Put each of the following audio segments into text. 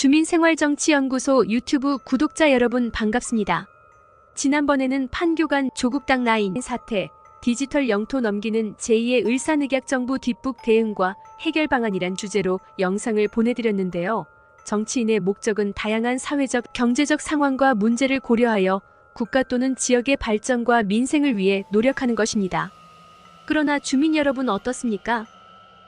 주민생활정치연구소 유튜브 구독자 여러분 반갑습니다. 지난번에는 판교간 조국당 라인 사태, 디지털 영토 넘기는 제2의 을사늑약정부 뒷북 대응과 해결 방안이란 주제로 영상을 보내드렸는데요. 정치인의 목적은 다양한 사회적, 경제적 상황과 문제를 고려하여 국가 또는 지역의 발전과 민생을 위해 노력하는 것입니다. 그러나 주민 여러분 어떻습니까?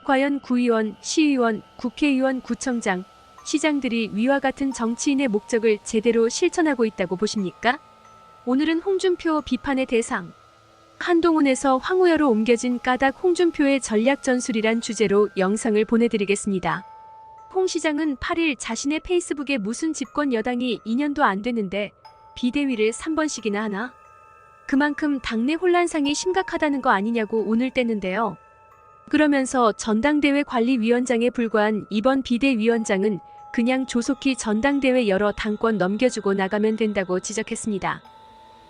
과연 구의원, 시의원, 국회의원, 구청장, 시장들이 위와 같은 정치인의 목적을 제대로 실천하고 있다고 보십니까? 오늘은 홍준표 비판의 대상. 한동훈에서 황우여로 옮겨진 까닭 홍준표의 전략 전술이란 주제로 영상을 보내드리겠습니다. 홍 시장은 8일 자신의 페이스북에 무슨 집권 여당이 2년도 안 됐는데 비대위를 3번씩이나 하나? 그만큼 당내 혼란상이 심각하다는 거 아니냐고 운을 뗐는데요. 그러면서 전당대회 관리위원장에 불과한 이번 비대위원장은 그냥 조속히 전당대회 여러 당권 넘겨주고 나가면 된다고 지적했습니다.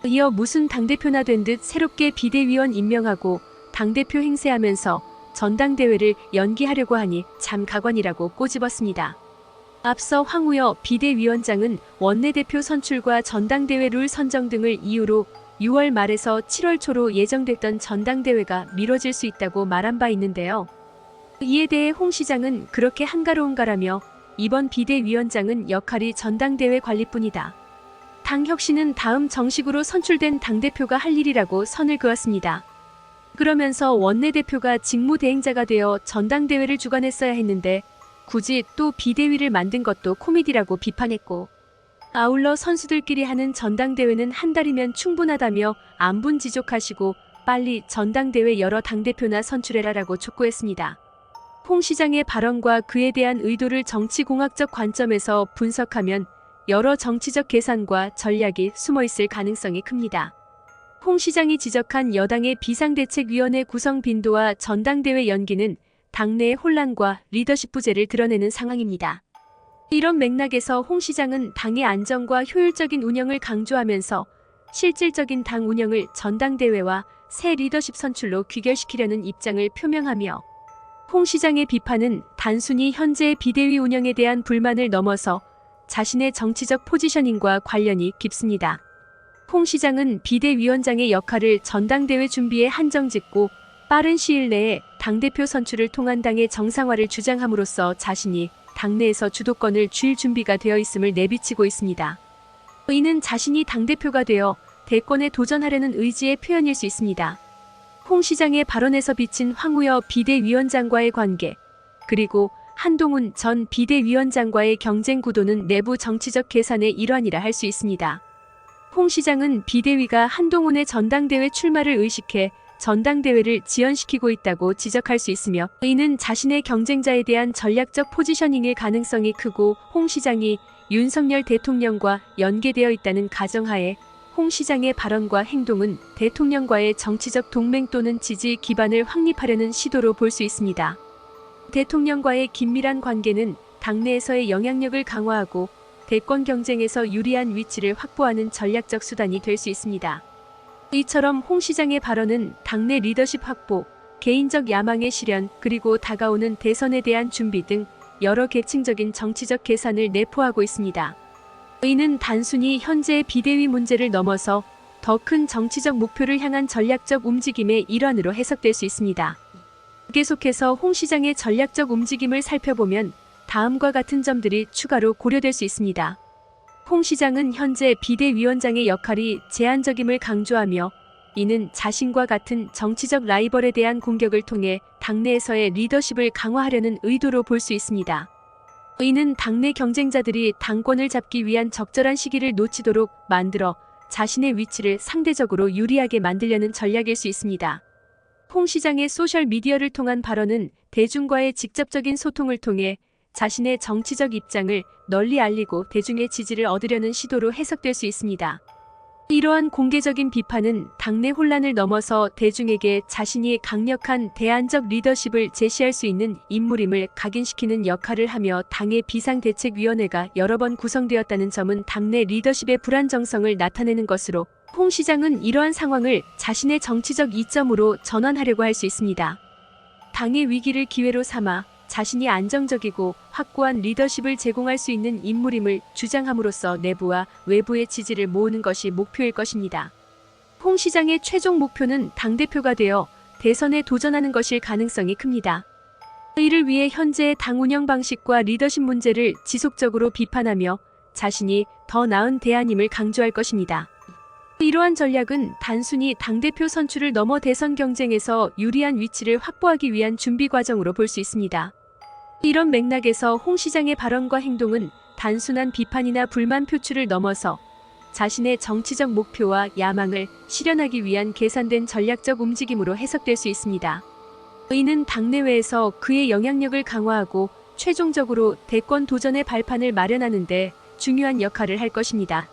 이어 무슨 당대표나 된 듯 새롭게 비대위원 임명하고 당대표 행세하면서 전당대회를 연기하려고 하니 참 가관이라고 꼬집었습니다. 앞서 황우여 비대위원장은 원내대표 선출과 전당대회 룰 선정 등을 이유로 6월 말에서 7월 초로 예정됐던 전당대회가 미뤄질 수 있다고 말한 바 있는데요. 이에 대해 홍 시장은 그렇게 한가로운가라며 이번 비대위원장은 역할이 전당대회 관리뿐이다. 당 혁신은 다음 정식으로 선출된 당대표가 할 일이라고 선을 그었습니다. 그러면서 원내대표가 직무대행자가 되어 전당대회를 주관했어야 했는데 굳이 또 비대위를 만든 것도 코미디라고 비판했고 아울러 선수들끼리 하는 전당대회는 한 달이면 충분하다며 안분 지족하시고 빨리 전당대회 여러 당대표나 선출해라라고 촉구했습니다. 홍 시장의 발언과 그에 대한 의도를 정치공학적 관점에서 분석하면 여러 정치적 계산과 전략이 숨어 있을 가능성이 큽니다. 홍 시장이 지적한 여당의 비상대책위원회 구성 빈도와 전당대회 연기는 당내의 혼란과 리더십 부재를 드러내는 상황입니다. 이런 맥락에서 홍 시장은 당의 안정과 효율적인 운영을 강조하면서 실질적인 당 운영을 전당대회와 새 리더십 선출로 귀결시키려는 입장을 표명하며 홍 시장의 비판은 단순히 현재의 비대위 운영에 대한 불만을 넘어서 자신의 정치적 포지셔닝과 관련이 깊습니다. 홍 시장은 비대위원장의 역할을 전당대회 준비에 한정짓고 빠른 시일 내에 당대표 선출을 통한 당의 정상화를 주장함으로써 자신이 당내에서 주도권을 쥘 준비가 되어 있음을 내비치고 있습니다. 이는 자신이 당대표가 되어 대권에 도전하려는 의지의 표현일 수 있습니다. 홍 시장의 발언에서 비친 황우여 비대위원장과의 관계, 그리고 한동훈 전 비대위원장과의 경쟁 구도는 내부 정치적 계산의 일환이라 할 수 있습니다. 홍 시장은 비대위가 한동훈의 전당대회 출마를 의식해 전당대회를 지연시키고 있다고 지적할 수 있으며 이는 자신의 경쟁자에 대한 전략적 포지셔닝의 가능성이 크고 홍 시장이 윤석열 대통령과 연계되어 있다는 가정하에 홍 시장의 발언과 행동은 대통령과의 정치적 동맹 또는 지지 기반을 확립하려는 시도로 볼 수 있습니다. 대통령과의 긴밀한 관계는 당내에서의 영향력을 강화하고 대권 경쟁에서 유리한 위치를 확보하는 전략적 수단이 될 수 있습니다. 이처럼 홍 시장의 발언은 당내 리더십 확보, 개인적 야망의 실현, 그리고 다가오는 대선에 대한 준비 등 여러 계층적인 정치적 계산을 내포하고 있습니다. 이는 단순히 현재의 비대위 문제를 넘어서 더 큰 정치적 목표를 향한 전략적 움직임의 일환으로 해석될 수 있습니다. 계속해서 홍 시장의 전략적 움직임을 살펴보면 다음과 같은 점들이 추가로 고려될 수 있습니다. 홍 시장은 현재 비대위원장의 역할이 제한적임을 강조하며 이는 자신과 같은 정치적 라이벌에 대한 공격을 통해 당내에서의 리더십을 강화하려는 의도로 볼 수 있습니다. 이는 당내 경쟁자들이 당권을 잡기 위한 적절한 시기를 놓치도록 만들어 자신의 위치를 상대적으로 유리하게 만들려는 전략일 수 있습니다. 홍 시장의 소셜 미디어를 통한 발언은 대중과의 직접적인 소통을 통해 자신의 정치적 입장을 널리 알리고 대중의 지지를 얻으려는 시도로 해석될 수 있습니다. 이러한 공개적인 비판은 당내 혼란을 넘어서 대중에게 자신이 강력한 대안적 리더십을 제시할 수 있는 인물임을 각인시키는 역할을 하며 당의 비상대책위원회가 여러 번 구성되었다는 점은 당내 리더십의 불안정성을 나타내는 것으로 홍 시장은 이러한 상황을 자신의 정치적 이점으로 전환하려고 할 수 있습니다. 당의 위기를 기회로 삼아 자신이 안정적이고 확고한 리더십을 제공할 수 있는 인물임을 주장함으로써 내부와 외부의 지지를 모으는 것이 목표일 것입니다. 홍 시장의 최종 목표는 당대표가 되어 대선에 도전하는 것일 가능성이 큽니다. 이를 위해 현재의 당 운영 방식과 리더십 문제를 지속적으로 비판하며 자신이 더 나은 대안임을 강조할 것입니다. 이러한 전략은 단순히 당대표 선출을 넘어 대선 경쟁에서 유리한 위치를 확보하기 위한 준비 과정으로 볼 수 있습니다. 이런 맥락에서 홍 시장의 발언과 행동은 단순한 비판이나 불만 표출을 넘어서 자신의 정치적 목표와 야망을 실현하기 위한 계산된 전략적 움직임으로 해석될 수 있습니다. 이는 당내외에서 그의 영향력을 강화하고 최종적으로 대권 도전의 발판을 마련하는 데 중요한 역할을 할 것입니다.